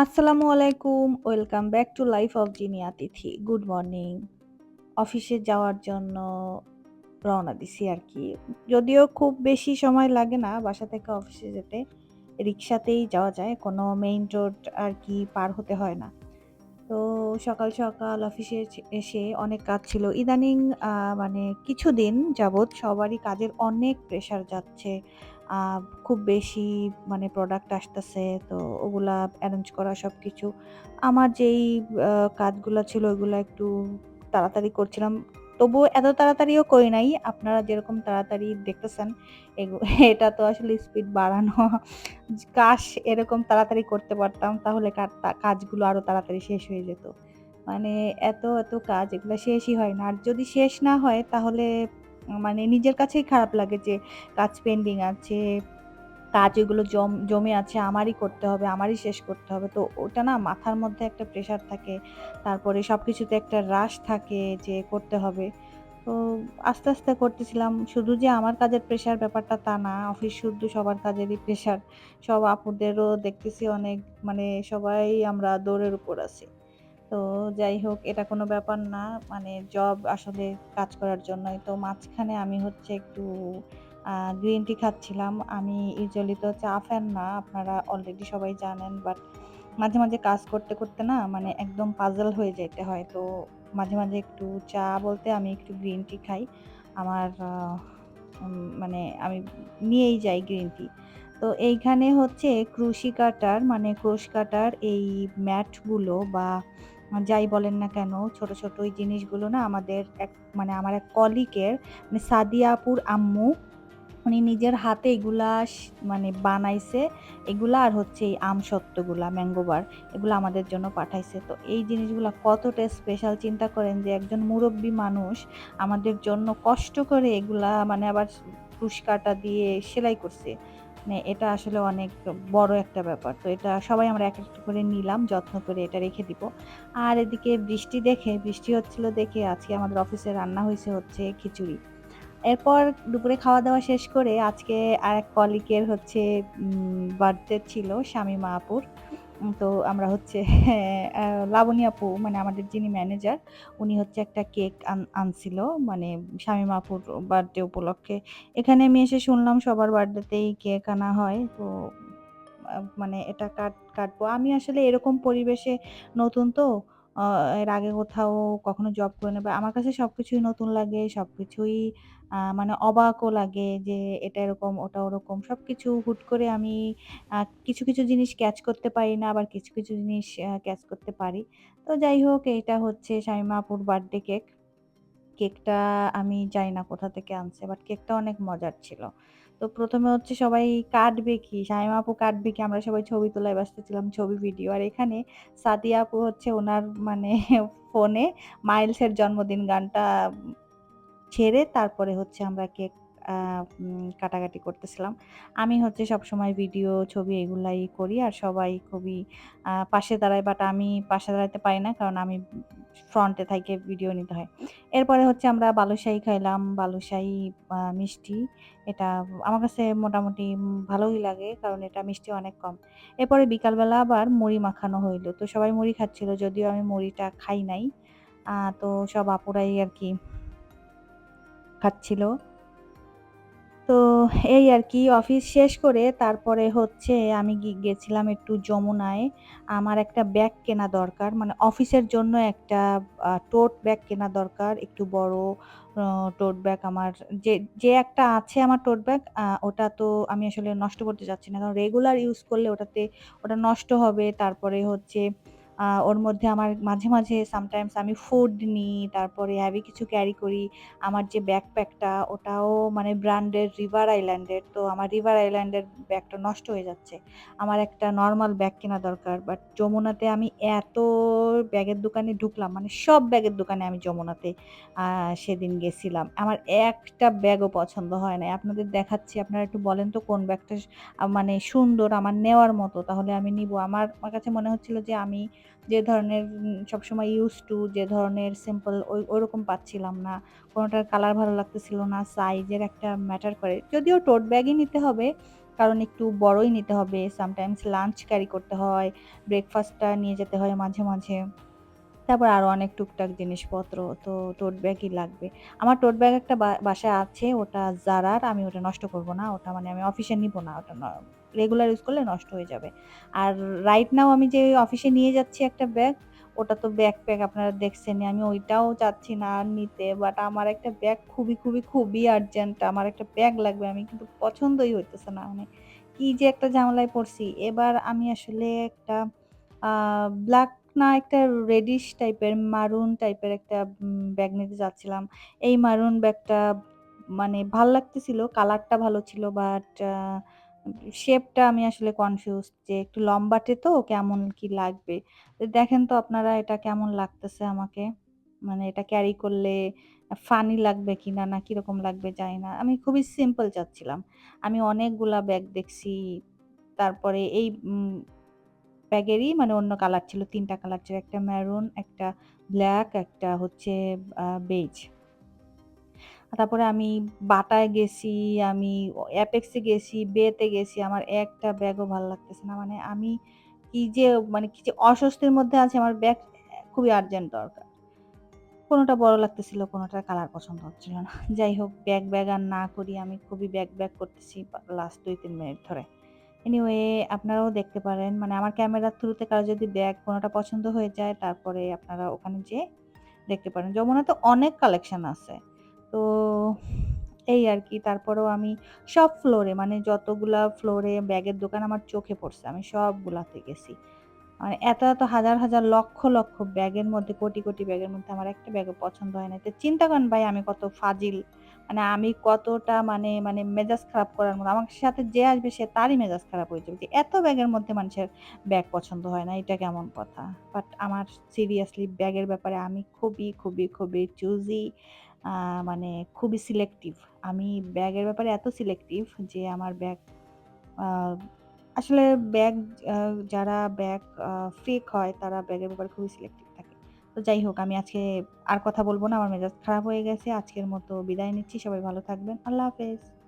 আসসালামু আলাইকুম। Welcome back to life of Jinia Tithi. Good morning. অফিসে যাওয়ার জন্য রওনা দিছি আর কি যদিও খুব বেশি সময় লাগে না বাসা থেকে অফিসে যেতে। রিক্সাতেই যাওয়া যায়। কোনো মেইন রোড আর কি পার হতে হয় না। তো সকাল, সকাল অফিসে এসে অনেক কাজ ছিল। ইদানিং মানে কিছুদিন যাবৎ সবারই কাজের অনেক প্রেশার যাচ্ছে। খুব বেশি মানে প্রোডাক্ট আসতেছে। তো ওগুলা অ্যারেঞ্জ করা সব কিছু আমার যেই কাজগুলো ছিল ওগুলো একটু তাড়াতাড়ি করছিলাম। তবুও এত তাড়াতাড়িও করি নাই। আপনারা যেরকম তাড়াতাড়ি দেখতেছেন এটা তো আসলে স্পিড বাড়ানো। কাশ এরকম তাড়াতাড়ি করতে পারতাম তাহলে কাজগুলো আরও তাড়াতাড়ি শেষ হয়ে যেত। মানে এত, এত কাজ এগুলো শেষই হয় না। আর যদি শেষ না হয় তাহলে মানে নিজের কাছেই খারাপ লাগে যে কাজ পেন্ডিং আছে, কাজ এগুলো জম জমে আছে আমারই করতে হবে, আমারই শেষ করতে হবে। তো ওটা না মাথার মধ্যে একটা প্রেশার থাকে। তারপরে সব কিছুতে একটা রাশ থাকে যে করতে হবে। তো আস্তে, আস্তে করতেছিলাম। শুধু যে আমার কাজের প্রেশার ব্যাপারটা তা না। অফিস শুদ্ধ সবার কাজেরই প্রেশার। সব আপুদেরও দেখতেছি অনেক মানে সবাই আমরা দৌড়ের উপর আছি। তো যাই হোক এটা কোনো ব্যাপার না। মানে জব আসলে কাজ করার জন্যই। তো মাঝখানে আমি হচ্ছে একটু গ্রিন টি খাচ্ছিলাম। আমি ইউজুয়ালি তো চা ফ্যান না। আপনারা অলরেডি সবাই জানেন। বাট মাঝে, মাঝে কাজ করতে, করতে না মানে একদম পাজল হয়ে যেতে হয়। তো মাঝে, মাঝে একটু চা বলতে আমি একটু গ্রিন টি খাই। আমার মানে আমি নিয়েই যাই গ্রিন টি। তো এইখানে হচ্ছে ক্রুশি কাটার মানে ক্রোশ কাটার এই ম্যাটগুলো বা যাই বলেন না কেন ছোট, ছোট এই জিনিসগুলো না আমাদের এক মানে আমার এক কলিকের মানে সাদিয়াপুর আম্মু উনি নিজের হাতে এগুলা মানে বানাইছে। এগুলা আর হচ্ছে এই আমসত্ত্বগুলা ম্যাঙ্গো বার এগুলো আমাদের জন্য পাঠাইছে। তো এই জিনিসগুলা কতটা স্পেশাল চিন্তা করেন যে একজন মুরব্বী মানুষ আমাদের জন্য কষ্ট করে এগুলা মানে আবার কাঁটা দিয়ে সেলাই করছে। মানে এটা আসলে অনেক বড় একটা ব্যাপার। তো এটা সবাই আমরা এক একটা করে নিলাম, যত্ন করে এটা রেখে দিব। আর এদিকে বৃষ্টি দেখে বৃষ্টি হচ্ছিল দেখে আজকে আমাদের অফিসে রান্না হয়েছে হচ্ছে খিচুড়ি। এরপর দুপুরে খাওয়া-দাওয়া শেষ করে আজকে আর এক কলিকের হচ্ছে বার্থডে ছিল শামিমা আপুর। তো আমরা হচ্ছে লাবণী আপু মানে আমাদের যিনি ম্যানেজার উনি হচ্ছে একটা কেক আন, আনছিল মানে স্বামী আপুর বার্থডে উপলক্ষে। এখানে আমি এসে শুনলাম সবার বার্থডেতেই কেক আনা হয়। তো মানে এটা কাট, কাটবো। আমি আসলে এরকম পরিবেশে নতুন তো। এর আগে কোথাও কখনো জব করে নেবে। আমার কাছে সবকিছুই নতুন লাগে। সবকিছুই আ মানে অবাকও লাগে যে এটা এরকম, ওটা ওরকম। সবকিছু হুট করে আমি কিছু, কিছু জিনিস ক্যাচ করতে পারি না। আবার কিছু, কিছু জিনিস ক্যাচ করতে পারি। তো যাই হোক এটা হচ্ছে শামিমা আপুর বার্থডে কেক। কেকটা আমি জানি না কোথা থেকে আনছে। বাট কেকটা অনেক মজার ছিল। তো প্রথমে হচ্ছে সবাই কাটবে কি? শামিমা আপু কাটবে কি? আমরা সবাই ছবি তোলায় ব্যস্ত ছিলাম, ছবি ভিডিও। আর এখানে সাদিয়া আপু হচ্ছে ওনার মানে ফোনে মাইলসের জন্মদিন গানটা ছেড়ে তারপরে হচ্ছে আমরা কেক কাটাকাটি করতেছিলাম। আমি হচ্ছে সবসময় ভিডিও, ছবি এগুলাই করি। আর সবাই খুবই পাশে দাঁড়ায় বাট আমি পাশে দাঁড়াইতে পারি না। কারণ আমি ফ্রন্টে থাইকে ভিডিও নিতে হয়। এরপরে হচ্ছে আমরা বালুশাহি খাইলাম। বালুশাহি মিষ্টি। এটা আমার কাছে মোটামুটি ভালোই লাগে। কারণ এটা মিষ্টি অনেক কম। এরপরে বিকালবেলা আবার মুড়ি মাখানো হইল। তো সবাই মুড়ি খাচ্ছিল। যদিও আমি মুড়িটা খাই নাই। তো সব আপুরাই আর কি খাচ্ছিল। তো এই আর কি অফিস শেষ করে তারপরে হচ্ছে আমি গেছিলাম একটু যমুনায়। আমার একটা ব্যাগ কেনা দরকার। মানে অফিসের জন্য একটা টোট ব্যাগ কেনা দরকার। একটু বড় টোট ব্যাগ আমার যে, যে একটা আছে আমার টোট ব্যাগ ওটা তো আমি আসলে নষ্ট করতে চাচ্ছি না। কারণ রেগুলার ইউজ করলে ওটাতে ওটা নষ্ট হবে। তারপরে হচ্ছে ওর মধ্যে আমার মাঝে, মাঝে সামটাইমস আমি ফুড নিই, তারপরে হেভি কিছু ক্যারি করি। আমার যে ব্যাকপ্যাকটা ওটাও মানে ব্র্যান্ডের রিভার আইল্যান্ডের। তো আমার রিভার আইল্যান্ডের ব্যাগটা নষ্ট হয়ে যাচ্ছে। আমার একটা নর্মাল ব্যাগ কেনা দরকার। বাট যমুনাতে আমি এত ব্যাগের দোকানে ঢুকলাম, মানে সব ব্যাগের দোকানে আমি যমুনাতে সেদিন গেছিলাম। আমার একটা ব্যাগও পছন্দ হয় না আপনাদের দেখাচ্ছি, আপনারা একটু বলেন তো কোন ব্যাগটা মানে সুন্দর আমার নেওয়ার মতো তাহলে আমি নিব আমার আমার কাছে মনে হচ্ছিল যে আমি যে ধরনের সবসময় ইউজ টু যে ধরনের সিম্পল ওই ওরকম পাচ্ছিলাম না। কোনোটার কালার ভালো লাগতেছিল না, সাইজের একটা ম্যাটার করে। যদিও টোট ব্যাগই নিতে হবে। কারণ একটু বড়ই নিতে হবে। সামটাইমস লাঞ্চ ক্যারি করতে হয়। ব্রেকফাস্টটা নিয়ে যেতে হয় মাঝে, মাঝে। তারপর আরও অনেক টুকটাক জিনিসপত্র। তো টোট ব্যাগই লাগবে। আমার টোট ব্যাগ একটা বাসায় আছে। ওটা জারার। আমি ওটা নষ্ট করব না। ওটা মানে আমি অফিসে নিব না। ওটা রেগুলার ইউজ করলে নষ্ট হয়ে যাবে। আর রাইট নাও আমি যে অফিসে নিয়ে যাচ্ছি একটা ব্যাগ, ওটা তো ব্যাকপ্যাক আপনারা দেখছেন আমি ওইটাও চাচ্ছি না নিতে। বাট আমার একটা ব্যাগ খুবই, খুবই, খুবই আর্জেন্ট। আমার একটা ব্যাগ লাগবে। আমি কিন্তু পছন্দই হইতেছে না। মানে কি যে একটা ঝামেলায় পড়ছি। এবার আমি আসলে একটা ব্ল্যাক না একটা রেডিশ টাইপের মারুন টাইপের একটা ব্যাগ নিতে যাচ্ছিলাম এই মারুন ব্যাগটা মানে ভালো লাগতেছিল। কালারটা ভালো ছিল বাট শেপটা আমি আসলে কনফিউজ যে একটু লম্বাটে তো কেমন কি লাগবে। দেখেন তো আপনারা এটা কেমন লাগতেছে আমাকে? মানে এটা ক্যারি করলে ফানি লাগবে কি না না কীরকম লাগবে জানি না। আমি খুবই সিম্পল চাচ্ছিলাম। আমি অনেকগুলা ব্যাগ দেখছি। তারপরে এই ব্যাগেরই মানে অন্য কালার ছিল। তিনটা কালার ছিল। একটা মেরুন, একটা ব্ল্যাক একটা হচ্ছে আ বেইজ। তারপরে আমি বাটায় গেছি, আমি অ্যাপেক্সে গেছি, বেতে গেছি। আমার একটা ব্যাগও ভালো লাগতেছে না। মানে আমি কি যে মানে কি যে অস্বস্তির মধ্যে আছে আমার ব্যাগ খুবই আর্জেন্ট দরকার। কোনোটা বড় লাগতেছিল, কোনটার কালার পছন্দ হচ্ছিল না। যাই হোক ব্যাগ, ব্যাগ আর না করি। আমি খুবই ব্যাগ, ব্যাগ করতেছি লাস্ট ২-৩ মিনিট ধরে। এনিওয়ে আপনারাও দেখতে পারেন। মানে আমার ক্যামেরার থ্রুতে কারও যদি ব্যাগ কোনোটা পছন্দ হয়ে যায় তারপরে আপনারা ওখানে যেয়ে দেখতে পারেন। যমুনাতে অনেক কালেকশন আছে। তো এই আর কি তারপরেও আমি সব ফ্লোরে মানে যতগুলা ফ্লোরে ব্যাগের দোকান আমার চোখে পড়ছে, আমি সবগুলাতে গেছি। মানে এত, এত হাজার, হাজার লক্ষ, লক্ষ ব্যাগের মধ্যে কোটি, কোটি ব্যাগের মধ্যে আমার একটা ব্যাগও পছন্দ হয় না তো চিন্তা করেন ভাই আমি কত ফাজিল। মানে আমি কতটা মানে, মানে মেজাজ খারাপ করার মতো। আমার সাথে যে আসবে সে তারই মেজাজ খারাপ হয়ে যাবে। যে এত ব্যাগের মধ্যে মানুষের ব্যাগ পছন্দ হয় না। এটা কেমন কথা? বাট আমার সিরিয়াসলি ব্যাগের ব্যাপারে আমি খুবই, খুবই, খুবই চুজি মানে খুবই সিলেক্টিভ। আমি ব্যাগের ব্যাপারে এত সিলেক্টিভ যে আমার ব্যাগ আসলে ব্যাগ যারা ব্যাগ ফেক হয় তারা ব্যাগের ব্যাপারে খুবই সিলেক্টিভ থাকে। তো যাই হোক, আমি আজকে আর কথা বলব না। আমার মেজাজ খারাপ হয়ে গেছে। আজকের মতো বিদায় নিচ্ছি। সবাই ভালো থাকবেন। আল্লাহ হাফেজ।